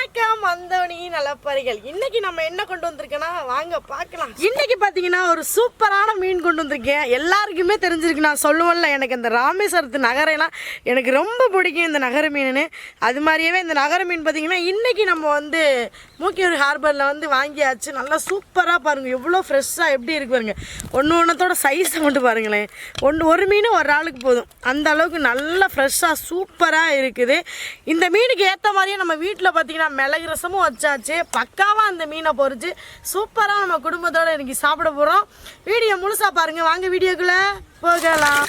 வணக்கம் வந்தவனி நலப்பறைகள். இன்னைக்கு நம்ம என்ன கொண்டு வந்திருக்கேன்னா வாங்க பார்க்கலாம். இன்னைக்கு பார்த்தீங்கன்னா ஒரு சூப்பரான மீன் கொண்டு வந்திருக்கேன். எல்லாருக்குமே தெரிஞ்சிருக்கு. நான் சொல்லுவேன்ல எனக்கு இந்த ராமேஸ்வரத்து நகரெல்லாம் எனக்கு ரொம்ப பிடிக்கும் இந்த நகர மீன் அது மாதிரியவே இந்த நகர மீன் பார்த்தீங்கன்னா இன்னைக்கு நம்ம வந்து மூக்கியூர் ஹார்பரில் வந்து வாங்கியாச்சு. நல்லா சூப்பராக பாருங்கள் எவ்வளோ ஃப்ரெஷ்ஷாக எப்படி இருக்கு பாருங்க. ஒன்று ஒன்றத்தோட சைஸை மட்டும் பாருங்களேன். ஒன்று ஒரு மீன் ஒரு ஆளுக்கு போதும். அந்த அளவுக்கு நல்லா ஃப்ரெஷ்ஷாக சூப்பராக இருக்குது. இந்த மீனுக்கு ஏற்ற மாதிரியே நம்ம வீட்டில் பார்த்தீங்கன்னா மிளகு ரசமும் வச்சாச்சு. பக்காவாக அந்த மீனை பொறிச்சு சூப்பராக நம்ம குடும்பத்தோடு இன்றைக்கி சாப்பிட போகிறோம் வீடியோ முழுசாக பாருங்கள் வாங்க வீடியோக்குள்ளே போகலாம்.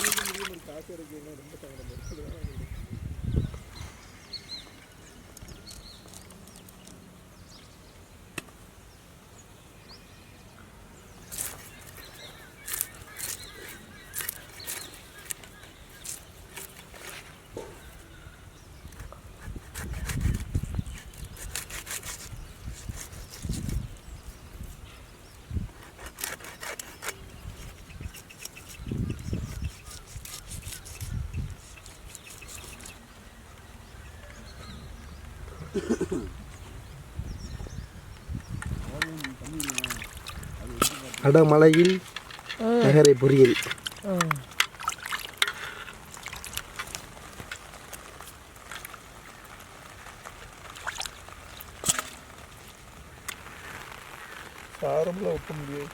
அடமலையில் நகரை பொரியல் சாரம்ல ஒட்ட முடியாது.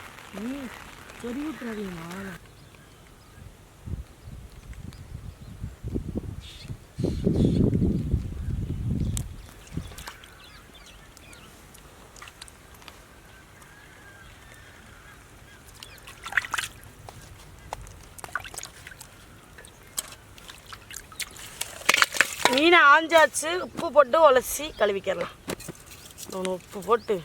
காஞ்சாச்சு உப்பு போட்டு உலசி கழுவிக்கிறலாம். ஒன்று உப்பு போட்டு.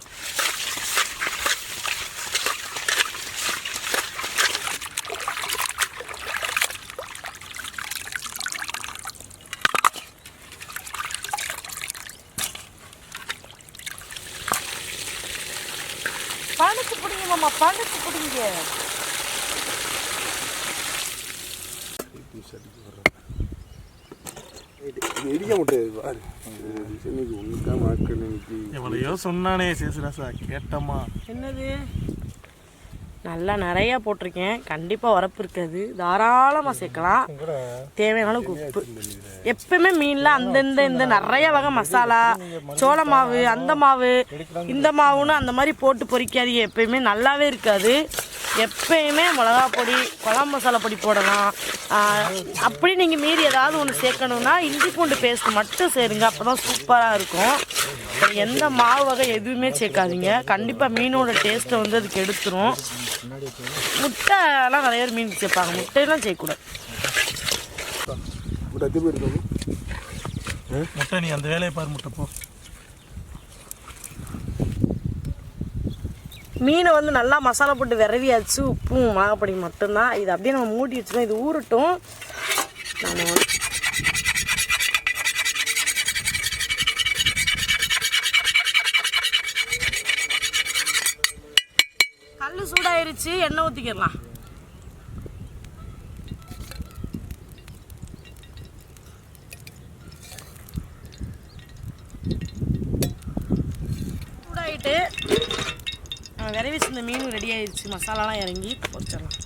பழுத்து பிடிங்க மாமா பழுத்து பிடிங்க. எவ்வளையோ சொன்னானே சேசுராசா கேட்டம்மா. என்னது? நல்லா நிறையா போட்டிருக்கேன். கண்டிப்பாக உரப்பு இருக்காது. தாராளமாக சேர்க்கலாம். தேவையான உப்பு எப்பவுமே மீனில் அந்தந்த இந்த நிறைய வகை மசாலா சோள மாவு அந்த மாவு இந்த மாவுன்னு அந்த மாதிரி போட்டு பொரிக்காதீங்க எப்பயுமே நல்லாவே இருக்காது. எப்பயுமே மிளகா பொடி குழம்பு மசாலா பொடி போடலாம். அப்படி நீங்கள் மீறி ஏதாவது ஒன்று சேர்க்கணுன்னா இஞ்சி பூண்டு பேஸ்ட் மட்டும் சேருங்க. அப்போ தான் சூப்பராக இருக்கும். எந்த மாவு வகை எதுவுமே சேர்க்காதீங்க. கண்டிப்பாக மீனோட டேஸ்ட்டை வந்து அதுக்கு எடுத்துரும். முட்டைலாம் நிறைய பேர் மீன் சேர்ப்பாங்க. முட்டையெல்லாம் செய்யக்கூடாது. முட்டை நீ அந்த வேலையை பாரு முட்டை போ. மீனை வந்து நல்லா மசாலா போட்டு விரவியாச்சு உப்பும் மிளகாப்பொடி மட்டும்தான். இது அப்படியே நம்ம மூடி வச்சுக்கலாம் இது ஊறட்டும். நம்ம வந்து கல் சூடாயிருச்சு எண்ணெய் ஊற்றிக்கிடலாம் சூடாயிட்டு நம்ம விரைவி இந்த மீன் ரெடி ஆயிடுச்சு மசாலாலாம் இறங்கி பொரிச்சிடலாம்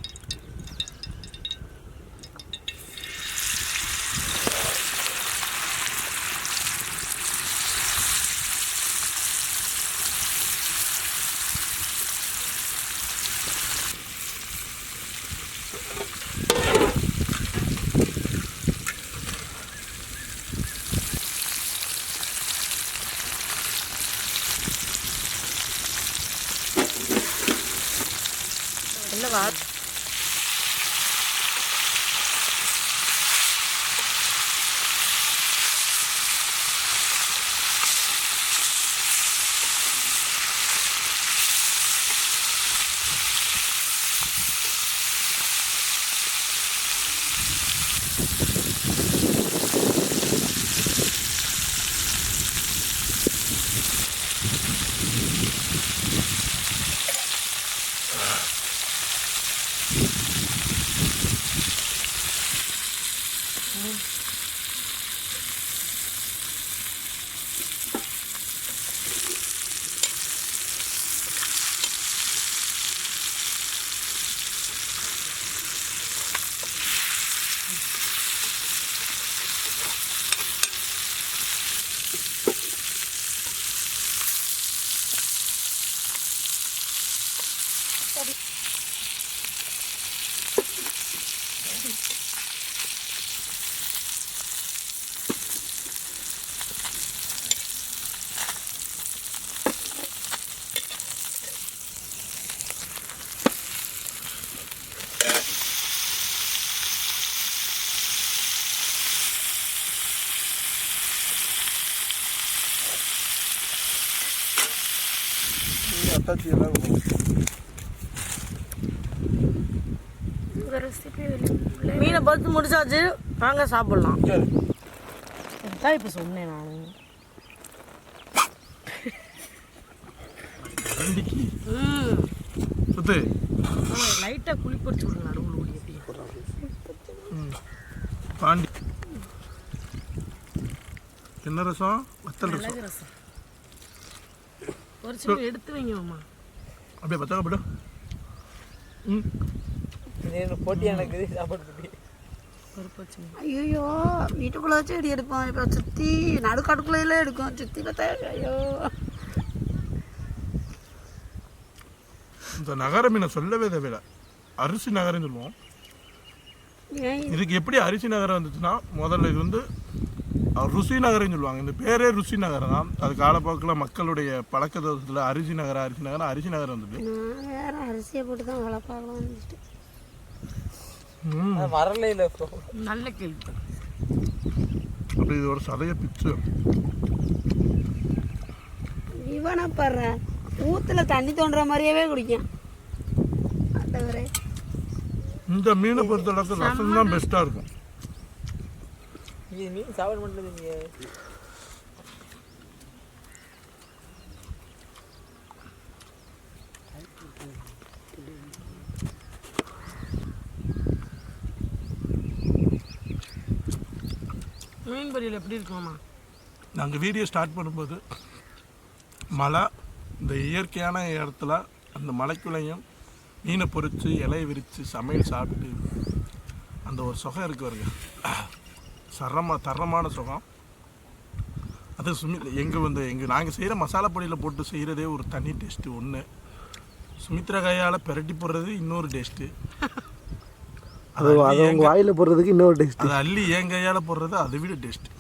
என்ன Mm-hmm. சாப்பிட்டாச்சு எல்லாரும் மீனை பொறுத்து முடிச்சாச்சு. வாங்க சாப்பிடலாம். அதான் இப்போ சொன்னேன் நான். சுத்து. லைட்டாக குளி பொறிச்சு விடுங்க நடுவில் எப்படி பாண்டி. என்ன ரசம்? வத்தல் ரசம். ஒரு சின்ன எடுத்து வைங்க மாமா அப்படியே பத்தாங்க போடு. ம். போட்டி எனக்கு சாப்பாடு போட்டி. ஐயோ வீட்டுக்குள்ள வச்சு அடி எடுப்போம். இப்போ சுற்றி நடுக்காட்டுக்குள்ளே எடுக்கும். சுற்றி பார்த்தா ஐயோ இந்த நகர மீனை சொல்லவே தேவையில்லை. அரிசி நகரம்னு சொல்லுவோம். இதுக்கு எப்படி அரிசி நகரம் வந்துச்சுன்னா முதல்ல இது வந்து ருசி நகரம்னு சொல்லுவாங்க. இந்த பேரே ருசி நகரம் தான். அது காலப்போக்கில் மக்களுடைய பழக்க தோட்டத்தில் அரிசி நகரம் அரிசி நகரம் அரிசி நகரம் வந்துட்டு. வேற அரிசியை போட்டு தான் வளர்ப்பாங்களான்னு நினச்சிட்டு. ம், வரல இல்லை ப்ரோ நல்ல கேள்வி. அப்படி இது ஒரு சதைய பிச்சு. இவனை பாடுற ஊத்துல தண்ணி தோன்ற மாதிரியாவே குடிக்கும். ஆண்டவரே இந்த மீனை பொறுத்த அளவுக்கு ரசம் தான் பெஸ்ட்டாக இருக்கும். நீங்கள் மீன் சாப்பாடு பண்ணுறது நீங்கள் மீன் பொரியல் எப்படி இருக்குமாம்மா நாங்கள் வீடியோ ஸ்டார்ட் பண்ணும்போது மலை இந்த இயற்கையான இடத்துல அந்த மலைக்குள்ளையும் மீனை பொறித்து இலையை விரித்து சமையல் சாப்பிட்டு அந்த ஒரு சுகம் இருக்கு வருங்க சரமா தரமான சுகம். அது சுமி எங்கள் வந்து எங்கள் நாங்கள் செய்கிற மசாலா பொடியில் போட்டு செய்கிறதே ஒரு தனி டேஸ்ட்டு ஒன்று சுமித்ரா கையால் பெரட்டி போடுறது இன்னொரு டேஸ்ட்டு அது அது உங்க வாயில போடுறதுக்கு இன்னொரு டேஸ்ட் அது அள்ளி என் கையால் போடுறது அதை விட டேஸ்ட்டு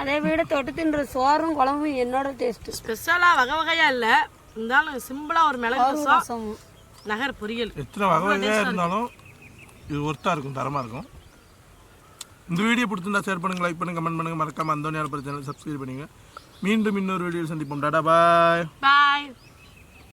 அதை விட தொட்டு தின்ற சோறும் குழம்பும் என்னோட டேஸ்ட் ஸ்பெஷலாக வகை வகையாக இல்லை. இருந்தாலும் சிம்பிளாக ஒரு மிளகு ரசம் நகர் பொரியல். எத்தனை வகை வகையாக இருந்தாலும் இது ஒர்த்தாக இருக்கும் தரமாக இருக்கும். இந்த வீடியோ பிடிச்சிருந்தா ஷேர் பண்ணுங்க லைக் பண்ணுங்க கமெண்ட் பண்ணுங்க. மறக்காம அந்த பிரச்சனை சப்ஸ்கிரைப் பண்ணுங்க மீண்டும் இன்னொரு வீடியோ சந்திப்போம். டாடா பாய் பாய்